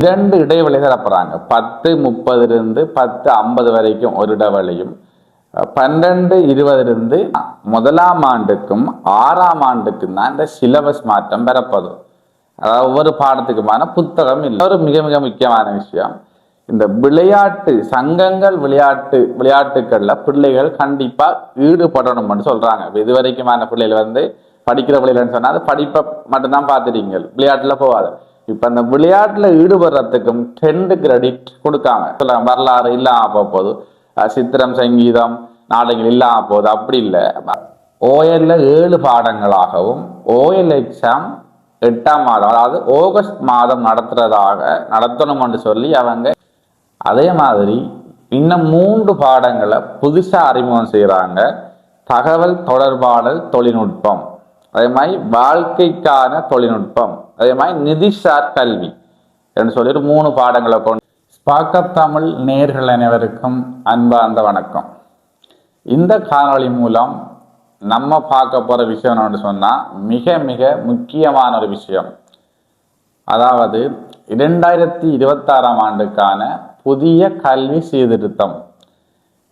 இரண்டு இடைவெளி அப்புறாங்க பத்து முப்பதுலேருந்து பத்து ஐம்பது வரைக்கும் ஒரு இடைவெளியும். பன்னெண்டு இருபதுலேருந்து முதலாம் ஆண்டுக்கும் ஆறாம் ஆண்டுக்கும் தான் இந்த சிலபஸ் மாற்றம் பெறப்படும் அதாவது ஒவ்வொரு பாடத்துக்குமான புத்தகம் இல்லை. ஒரு மிக மிக முக்கியமான விஷயம். இந்த விளையாட்டு சங்கங்கள் விளையாட்டு விளையாட்டுகள்ல பிள்ளைகள் கண்டிப்பா ஈடுபடணும்னு சொல்றாங்க. இது வரைக்குமான பிள்ளைகள் வந்து படிக்கிற பிள்ளைகள்னு சொன்னா அது படிப்பை மட்டும்தான் பார்த்துட்டீங்க. விளையாட்டுல போகாது. இப்ப அந்த விளையாட்டுல ஈடுபடுறதுக்கும் டென்ட் கிரெடிட் கொடுக்காங்க சில வரலாறு இல்லாம போகுது. சித்திரம் சங்கீதம் நாடகங்கள் இல்லாம போகுது. அப்படி இல்லை. ஓஎல்ல ஏழு பாடங்களாகவும் ஓஎல் எக்ஸாம் எட்டாம் மாதம் அதாவது ஆகஸ்ட் மாதம் நடத்துறதாக நடத்தணும்னு சொல்லி அவங்க அதே மாதிரி இன்னும் மூன்று பாடங்களை புதுசாக அறிமுகம் செய்கிறாங்க தகவல் தொடர்பாடல் தொழில்நுட்பம். அதே மாதிரி வாழ்க்கைக்கான தொழில்நுட்பம். அதே மாதிரி நிதிஷார் கல்வி. என்று சொல்லி ஒரு மூணு பாடங்களை கொண்டு ஸ்பாக்கப் தமிழ் நேர்கள் அனைவருக்கும் அன்பார்ந்த வணக்கம். இந்த காணொளி மூலம் நம்ம பார்க்க போற விஷயம் என்னன்னு சொன்னால் மிக மிக முக்கியமான ஒரு விஷயம். அதாவது இரண்டாயிரத்தி இருபத்தாறாம் ஆண்டுக்கான புதிய கல்வி சீர்திருத்தம்.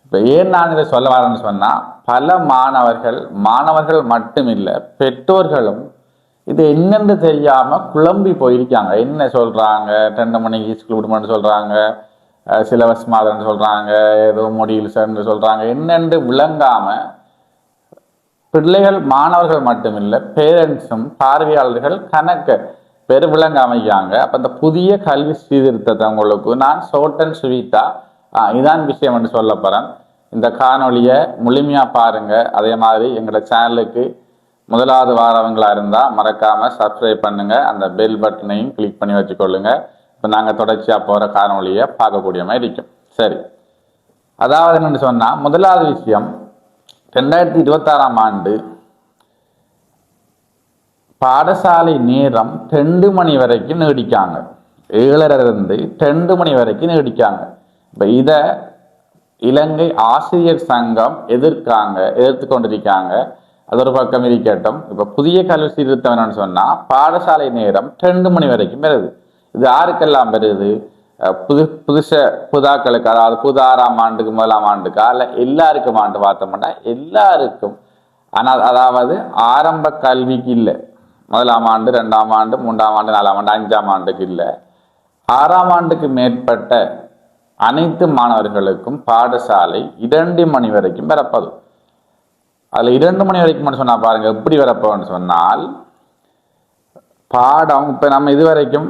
இப்போ ஏன் நான் இதை சொல்ல வரேன்னு சொன்னால் பல மாணவர்கள் மாணவர்கள் மட்டுமில்லை பெற்றோர்களும் இது என்னென்று தெரியாமல் குழம்பி போயிருக்காங்க. என்ன சொல்கிறாங்க ரெண்டு மணிக்கு ஸ்கூல் விடுமான்னு சொல்கிறாங்க சிலபஸ் மாதம்னு சொல்கிறாங்க ஏதோ முடியல்ஸ்ன்னு சொல்கிறாங்க என்னென்று விளங்காமல் பிள்ளைகள் மாணவர்கள் மட்டுமில்லை பேரண்ட்ஸும் பார்வையாளர்கள் கணக்கு பெரு விளங்காமைக்காங்க அப்போ இந்த புதிய கல்வி சீர்திருத்தத்தை உங்களுக்கு நான் ஷோர்ட் அண்ட் இதான் விஷயம் என்று சொல்ல போகிறேன் இந்த காணொலியை முழுமையாக பாருங்கள் அதே மாதிரி எங்களோட சேனலுக்கு முதலாவது வாரவங்களா இருந்தா மறக்காம சப்ஸ்கிரைப் பண்ணுங்க. அந்த பெல் பட்டனையும் கிளிக் பண்ணி வச்சுக்கொள்ளுங்க. இப்போ நாங்கள் தொடர்ச்சியாக போகிற காணொளியை பார்க்கக்கூடிய மாதிரி இருக்கும். சரி. அதாவது என்னென்னு சொன்னால் முதலாவது விஷயம் ரெண்டாயிரத்தி இருபத்தாறாம் ஆண்டு பாடசாலை நேரம் ரெண்டு மணி வரைக்கும் நீடிக்காங்க. ஏழரை இருந்து ரெண்டு மணி வரைக்கும் நீடிக்காங்க. இப்போ இதை இலங்கை ஆசிரியர் சங்கம் எதிர்க்காங்க எதிர்த்து கொண்டிருக்காங்க. அது ஒரு பக்கம் இருக்கட்டும். இப்போ புதிய கல்வி சீர்திருத்தம்னு என்னன்னு சொன்னா பாடசாலை நேரம் ரெண்டு மணி வரைக்கும் வருது இது யாருக்கெல்லாம் வருது அஹ் புது புதுச புதாக்களுக்கு அதாவது புது ஆறாம் ஆண்டுக்கு முதலாம் ஆண்டுக்கா? இல்லை எல்லாருக்கும் ஆண்டு பார்த்தோம்னா எல்லாருக்கும். ஆனால் அதாவது ஆரம்ப கல்விக்கு இல்லை. முதலாம் ஆண்டு ரெண்டாம் ஆண்டு மூன்றாம் ஆண்டு நாலாம் ஆண்டு அஞ்சாம் ஆண்டுக்கு இல்லை. ஆறாம் ஆண்டுக்கு மேற்பட்ட அனைத்து மாணவர்களுக்கும் பாடசாலை இரண்டு மணி வரைக்கும் பிறப்பது அதுல இரண்டு மணி வரைக்கும் சொன்னால் சொன்னா பாருங்க எப்படி வரப்போன்னு சொன்னால் பாடம் இப்ப நம்ம இதுவரைக்கும்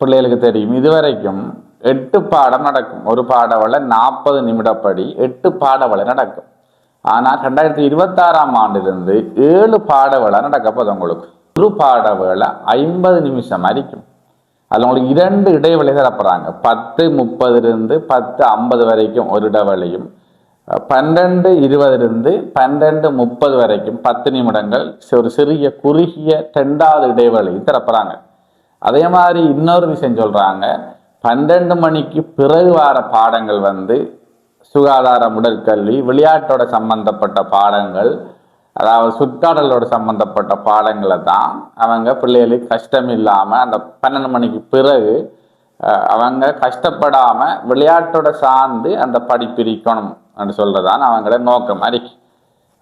பிள்ளைகளுக்கு தெரியும் இதுவரைக்கும் எட்டு பாடம் நடக்கும். ஒரு பாடவளை நாற்பது நிமிடப்படி எட்டு பாடவளை நடக்கும். ஆனால் ரெண்டாயிரத்தி இருபத்தாறாம் ஆண்டிலிருந்து ஏழு பாடவேளை நடக்க போதும் உங்களுக்கு. ஒரு பாடவேளை ஐம்பது நிமிஷம் வரைக்கும் அதில் உங்களுக்கு இரண்டு இடைவெளி தரப்படுறாங்க பத்து முப்பதுலேருந்து பத்து ஐம்பது வரைக்கும் ஒரு இடைவெளியும் பன்னெண்டு இருபதுலேருந்து பன்னெண்டு முப்பது வரைக்கும் பத்து நிமிடங்கள் ஒரு சிறிய குறுகிய ரெண்டாவது இடைவெளி திறப்புறாங்க. அதே மாதிரி இன்னொரு விஷயம் சொல்கிறாங்க பன்னெண்டு மணிக்கு பிறகு வர பாடங்கள் வந்து சுகாதாரம் உடற்கல்வி விளையாட்டோட சம்பந்தப்பட்ட பாடங்கள் அதாவது சுற்றாடலோட சம்பந்தப்பட்ட பாடங்களை தான் அவங்க பிள்ளைகளுக்கு கஷ்டம் இல்லாமல் அந்த பன்னெண்டு மணிக்கு பிறகு அவங்க கஷ்டப்படாமல் விளையாட்டோட சார்ந்து அந்த படிப்பிரிக்கணும் அப்படின்னு சொல்றதான் அவங்களோட நோக்கம். அறிக்கை.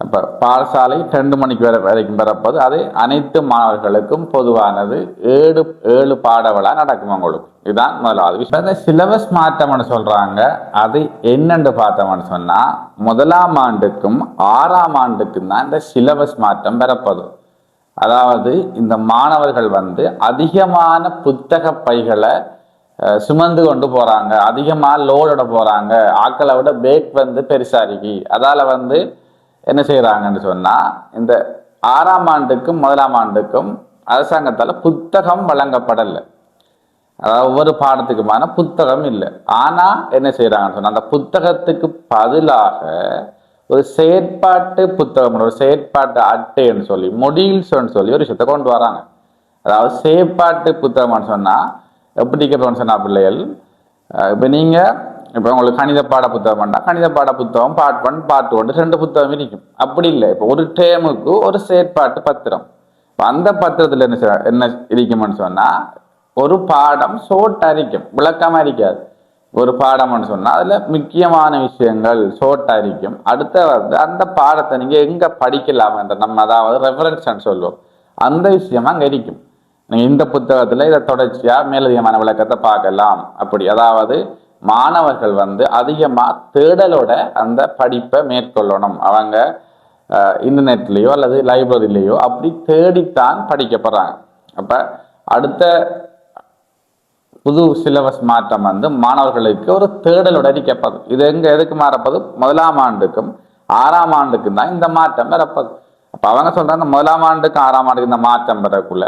அப்ப பாடசாலை ரெண்டு மணிக்கு வரை வரைக்கும் பெறப்போது அது அனைத்து மாணவர்களுக்கும் பொதுவானது. ஏழு ஏழு பாடவளா நடக்கும் உங்களுக்கு இதுதான் முதலாவது விஷயம். இந்த சிலபஸ் மாற்றம்னு சொல்றாங்க. அது என்னன்னு பார்த்தோம்னு சொன்னா முதலாம் ஆண்டுக்கும் ஆறாம் ஆண்டுக்கும் தான் இந்த சிலபஸ் மாற்றம் பெறப்படும் அதாவது இந்த மாணவர்கள் வந்து அதிகமான புத்தக பைகளை சுமந்து கொண்டு போறாங்க. அதிகமாக லோடோட போறாங்க. ஆக்களை விட பேக் வந்து பெருசா இருக்கு. அதால வந்து என்ன செய்யறாங்கன்னு சொன்னா இந்த ஆறாம் ஆண்டுக்கும் முதலாம் ஆண்டுக்கும் அரசாங்கத்தால் புத்தகம் வழங்கப்படலை. அதாவது ஒவ்வொரு பாடத்துக்குமான புத்தகம் இல்லை. ஆனா என்ன செய்யறாங்கன்னு சொன்னா அந்த புத்தகத்துக்கு பதிலாக ஒரு செயற்பாட்டு புத்தகம் ஒரு செயற்பாட்டு அட்டைன்னு சொல்லி மொடியூல்ஸ்னு சொல்லி ஒரு விஷயத்தை கொண்டு வராங்க. அதாவது செயற்பாட்டு புத்தகம்னு சொன்னா எப்படி சொன்னா பிள்ளைகள் அஹ் இப்ப நீங்க இப்ப உங்களுக்கு கணித பாட புத்தகம் வேண்டாம். கணித பாட புத்தகம் பார்ட் ஒன் பார்ட் ஒன் ரெண்டு புத்தகம் இருக்கும். அப்படி இல்லை. இப்போ ஒரு டேமுக்கு ஒரு செயற்பாட்டு பத்திரம். இப்போ அந்த பத்திரத்துல என்ன என்ன இருக்கும்னு சொன்னா ஒரு பாடம் சோட்டா இருக்கும். விளக்கமா இருக்காது. ஒரு பாடம்னு சொன்னா அதுல முக்கியமான விஷயங்கள் சோட்டா இருக்கும். அடுத்த வந்து அந்த பாடத்தை நீங்க எங்க படிக்கலாம் நம்ம அதாவது ரெஃபரன்ஸ் சொல்லுவோம். அந்த விஷயமா அங்கே இருக்கும். இந்த புத்தகத்துல இதை தொடர்ச்சியா மேலதிகமான விளக்கத்தை பார்க்கலாம். அப்படி அதாவது மாணவர்கள் வந்து அதிகமா தேடலோட அந்த படிப்பை மேற்கொள்ளணும். அவங்க இன்டர்நெட்லேயோ இன்டர்நெட்லயோ அல்லது லைப்ரரியிலேயோ அப்படி தேடித்தான் படிக்கப்படுறாங்க அப்ப அடுத்த புது சிலபஸ் மாற்றம் வந்து மாணவர்களுக்கு ஒரு தேடலோட அறிக்கப்படும் இது எங்க எதுக்கு மாறப்பது முதலாம் ஆண்டுக்கும் ஆறாம் ஆண்டுக்கும் தான் இந்த மாற்றம் வரப்பது அப்போ அவங்க சொல்றாங்க முதலாம் ஆண்டுக்கு ஆறாம் ஆண்டுக்கு இந்த மாற்றம் பெறக்குள்ள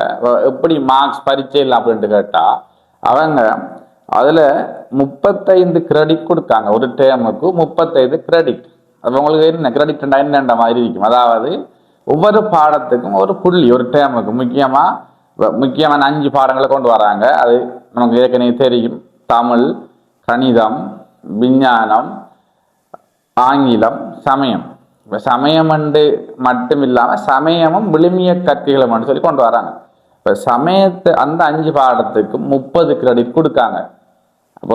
எப்படி மார்க்ஸ் பரீட்சையில் அப்படின்ட்டு கேட்டால் அவங்க அதில் முப்பத்தைந்து கிரெடிட் கொடுத்தாங்க. ஒரு டேமுக்கு முப்பத்தைந்து கிரெடிட் அது உங்களுக்கு என்ன கிரெடிட் என்னென்ற மாதிரி இருக்கும். அதாவது ஒவ்வொரு பாடத்துக்கும் ஒரு புள்ளி ஒரு டேமுக்கு முக்கியமாக முக்கியமான அஞ்சு பாடங்களை கொண்டு வராங்க. அது நமக்கு ஏற்கனவே தெரியும். தமிழ் கணிதம் விஞ்ஞானம் ஆங்கிலம் சமயம். இப்ப சமயம் அண்டு மட்டும் இல்லாம சமயமும் விழுமிய கற்கைகளும் சொல்லி கொண்டு வராங்க. இப்ப சமயத்து அந்த அஞ்சு பாடத்துக்கு முப்பது கிரெடிட் கொடுக்காங்க.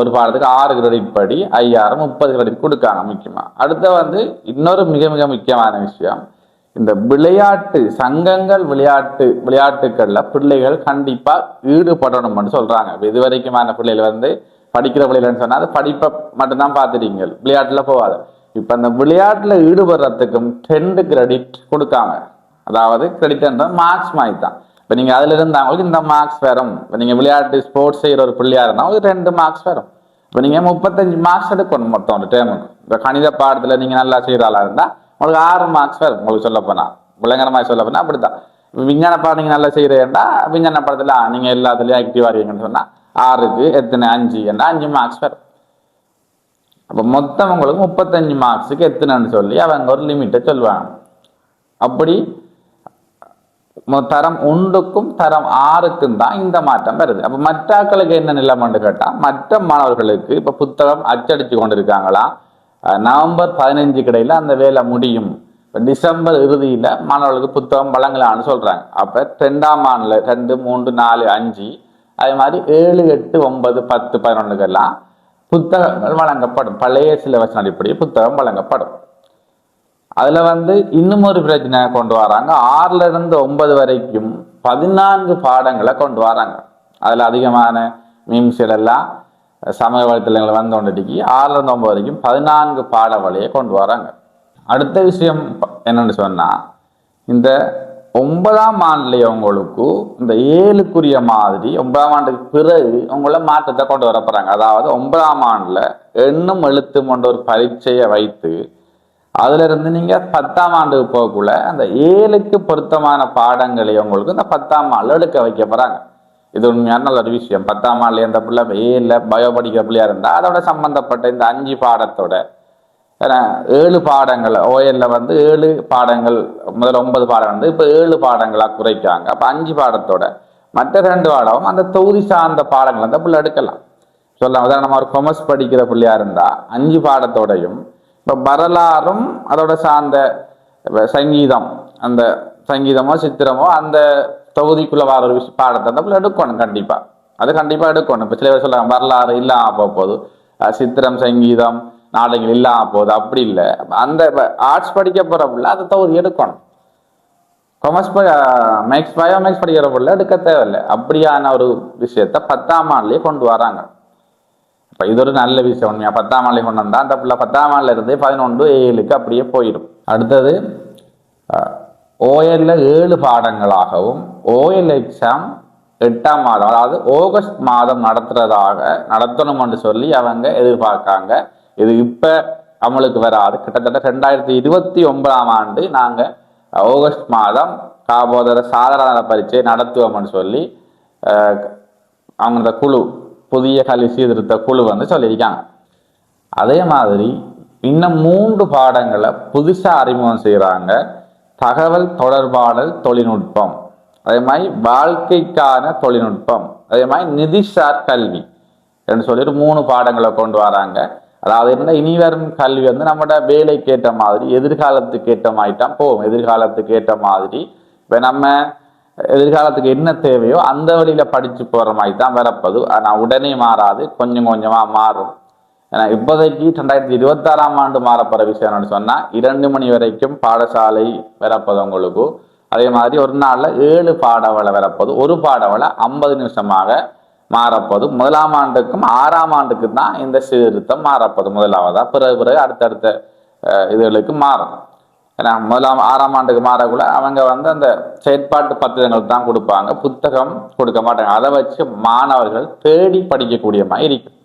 ஒரு பாடத்துக்கு ஆறு கிரெடிட் படி ஐயாயிரம் முப்பது கிரெடிட் கொடுக்காங்க முக்கியமா. அடுத்து வந்து இன்னொரு மிக மிக முக்கியமான விஷயம். இந்த விளையாட்டு சங்கங்கள் விளையாட்டு விளையாட்டுக்கள்ல பிள்ளைகள் கண்டிப்பா ஈடுபடணும்னு சொல்றாங்க. இப்போ இதுவரைக்குமான பிள்ளைகள் வந்து படிக்கிற பிள்ளைகள்னு சொன்னால் அது படிப்பை மட்டும்தான் பார்த்துட்டீங்க. விளையாட்டுல போகாது. இப்ப அந்த விளையாட்டுல ஈடுபடுறதுக்கும் டென்ட் கிரெடிட் கொடுக்காம அதாவது கிரெடிட்ன்ற மார்க்ஸ் மாதிரி தான் இப்போ நீங்கள் அதில் இருந்தாங்களுக்கு இந்த மார்க்ஸ் வரும். இப்போ நீங்கள் விளையாட்டு ஸ்போர்ட்ஸ் செய்கிற ஒரு பிள்ளையா இருந்தால் உங்களுக்கு ரெண்டு மார்க்ஸ் வரும். இப்போ நீங்கள் முப்பத்தஞ்சு மார்க்ஸ் எடுக்கணும் மொத்தம் ஒரு டேமுக்கு இப்போ கணித பாடத்தில் நீங்கள் நல்லா செய்கிற ஆளாக இருந்தால் உங்களுக்கு ஆறு மார்க்ஸ் வரும் உங்களுக்கு சொல்ல போனால் விளங்கரமாக சொல்ல போனால் அப்படி தான் விஞ்ஞான பாடம் நீங்கள் நல்லா செய்கிறேன்டா விஞ்ஞான பாடத்தில் நீங்கள் எல்லாத்துலேயும் ஆக்டிவாக இருக்கீங்கன்னு சொன்னால் ஆறுக்கு எத்தனை? அஞ்சு என்ன அஞ்சு மார்க்ஸ் வரும். அப்போ மொத்தம் அவங்களுக்கு முப்பத்தஞ்சு மார்க்ஸுக்கு எத்தனைன்னு சொல்லி அவங்க ஒரு லிமிட்டை சொல்லுவாங்க. அப்படி தரம் ஒன்றுக்கும் தரம் ஆறுக்கும் தான் இந்த மாற்றம் வருது. அப்ப மற்றாக்களுக்கு என்ன நிலைமைன்னு கேட்டா மற்ற மாணவர்களுக்கு இப்ப புத்தகம் அச்சடிச்சு கொண்டிருக்காங்களா? இருக்காங்களா நவம்பர் பதினஞ்சு கிடையில அந்த வேலை முடியும். இப்போ டிசம்பர் இறுதியில மாணவர்களுக்கு புத்தகம் வழங்கலாம்னு சொல்றாங்க. அப்ப ரெண்டாம் ஆண்டுல ரெண்டு மூன்று நாலு அஞ்சு அதே மாதிரி ஏழு எட்டு ஒன்பது பத்து பதினொன்றுக்கெல்லாம் புத்தகங்கள் வழங்கப்படும். பழைய சிலபஸ் அடிப்படை புத்தகம் வழங்கப்படும். அதில் வந்து இன்னும் ஒரு பிரச்சனை கொண்டு வராங்க. ஆறுல இருந்து ஒன்பது வரைக்கும் பதினான்கு பாடங்களை கொண்டு வராங்க. அதில் அதிகமான மீம்ஸ்கள் சமய சமூக வலைத்தளங்கள் வந்து கொண்டுட்டு ஆறுல இருந்து ஒன்பது வரைக்கும் பதினான்கு பாட வழியை கொண்டு வராங்க. அடுத்த விஷயம் என்னன்னு சொன்னால் இந்த ஒன்பதாம் ஆண்டுலேயே உங்களுக்கு இந்த ஏழுக்குரிய மாதிரி ஒன்பதாம் ஆண்டுக்கு பிறகு அவங்கள மாற்றத்தை கொண்டு வர போறாங்க. அதாவது ஒன்பதாம் ஆண்டில் எண்ணும் எழுத்தும் கொண்ட ஒரு பரீட்சையை வைத்து அதுல இருந்து நீங்க பத்தாம் ஆண்டுக்கு போகக்குள்ள அந்த ஏழுக்கு பொருத்தமான பாடங்களை உங்களுக்கு இந்த பத்தாம் ஆண்டுல எடுக்க வைக்க போறாங்க. இது உண்மையான நல்ல ஒரு விஷயம். பத்தாம் ஆண்டுல எந்த பிள்ளை ஏழுல பயோ படிக்கிற பிள்ளையா இருந்தா அதோட சம்பந்தப்பட்ட இந்த அஞ்சு பாடத்தோட ஏழு பாடங்கள் ஓஎல்ல வந்து ஏழு பாடங்கள் முதல்ல ஒன்பது பாடம் வந்து இப்போ ஏழு பாடங்களாக குறைக்காங்க அப்போ அஞ்சு பாடத்தோட மற்ற ரெண்டு பாடமும் அந்த தொகுதி சார்ந்த பாடங்கள் அந்த பிள்ளை எடுக்கலாம். சொல்லலாம் உதாரணமா ஒரு கொமர்ஸ் படிக்கிற பிள்ளையா இருந்தால் அஞ்சு பாடத்தோடையும் இப்போ வரலாறும் அதோட சார்ந்த இப்போ சங்கீதம் அந்த சங்கீதமோ சித்திரமோ அந்த தொகுதிக்குள்ள வர ஒரு பாடத்தை அந்த பிள்ளை எடுக்கணும் கண்டிப்பாக அது கண்டிப்பாக எடுக்கணும். இப்போ சில பேர் சொல்கிறாங்க வரலாறு இல்லாமல் போக போகுது. சித்திரம் சங்கீதம் நாடுகள் இல்லாம போகுது அப்படி இல்லை. அந்த ஆர்ட்ஸ் படிக்க போற பிள்ளை அந்த தொகுதி எடுக்கணும். கொமர்ஸ் மேக்ஸ் பயோ மேக்ஸ் படிக்கிற பிள்ளை எடுக்க தேவையில்லை. அப்படியான ஒரு விஷயத்த பத்தாம் ஆண்டுலயே கொண்டு வராங்க. இப்போ இது ஒரு நல்ல விஷயம் உண்மையா? பத்தாம் ஆண்டுல கொண்டு வந்தா அந்த பிள்ளை பத்தாம் ஆண்டுல இருந்து பதினொன்று ஏழுக்கு அப்படியே போயிடும். அடுத்தது ஓஎல்ல ஏழு பாடங்களாகவும் ஓஎல் எக்ஸாம் எட்டாம் மாதம் அதாவது ஆகஸ்ட் மாதம் நடத்துறதாக நடத்தணும் என்று சொல்லி அவங்க எதிர்பார்க்காங்க. இது இப்போ அமலுக்கு வராது. கிட்டத்தட்ட ரெண்டாயிரத்தி இருபத்தி ஒன்பதாம் ஆண்டு நாங்கள் ஆகஸ்ட் மாதம் காபோதர சாதாரண பரீட்சை நடத்துவோம்னு சொல்லி அஹ், அவங்க இந்த குழு புதிய கல்வி சீர்திருத்த குழு வந்து சொல்லியிருக்காங்க. அதே மாதிரி இன்னும் மூன்று பாடங்களை புதுசாக அறிமுகம் செய்கிறாங்க தகவல் தொடர்பாடல் தொழில்நுட்பம். அதே மாதிரி வாழ்க்கைக்கான தொழில்நுட்பம். அதே மாதிரி நிதிசார் கல்வி. என்று சொல்லிட்டு மூணு பாடங்களை கொண்டு வராங்க. அதாவது என்ன இனி வரும் கல்வி வந்து நம்மட வேலைக்கு ஏற்ற மாதிரி எதிர்காலத்துக்கு ஏற்ற மாதிரி தான் போகும். எதிர்காலத்துக்கு ஏற்ற மாதிரி இப்போ நம்ம எதிர்காலத்துக்கு என்ன தேவையோ அந்த வழியில் படித்து போகிற மாதிரி தான் வரப்பது ஆனால் உடனே மாறாது கொஞ்சம் கொஞ்சமாக மாறும். ஏன்னா இப்போதைக்கு ரெண்டாயிரத்தி இருபத்தாறாம் ஆண்டு மாறப்போகிற விஷயம் என்னன்னு சொன்னால் இரண்டு மணி வரைக்கும் பாடசாலை வரப்பது உங்களுக்கு அதே மாதிரி ஒரு நாளில் ஏழு பாடவளை வரப்போது ஒரு பாடவளை ஐம்பது நிமிஷமாக மாறப்போது முதலாம் ஆண்டுக்கும் ஆறாம் ஆண்டுக்கு தான் இந்த சீர்திருத்தம் மாறப்போது முதலாவதா? பிறகு பிறகு அடுத்தடுத்த இதுகளுக்கு மாறும். ஏன்னா முதலாம் ஆறாம் ஆண்டுக்கு மாறக்குள்ள அவங்க வந்து அந்த செயற்பாட்டு பத்திரங்கள் தான் கொடுப்பாங்க. புத்தகம் கொடுக்க மாட்டாங்க. அதை வச்சு மாணவர்கள் தேடி படிக்கக்கூடிய மாதிரி இருக்கும்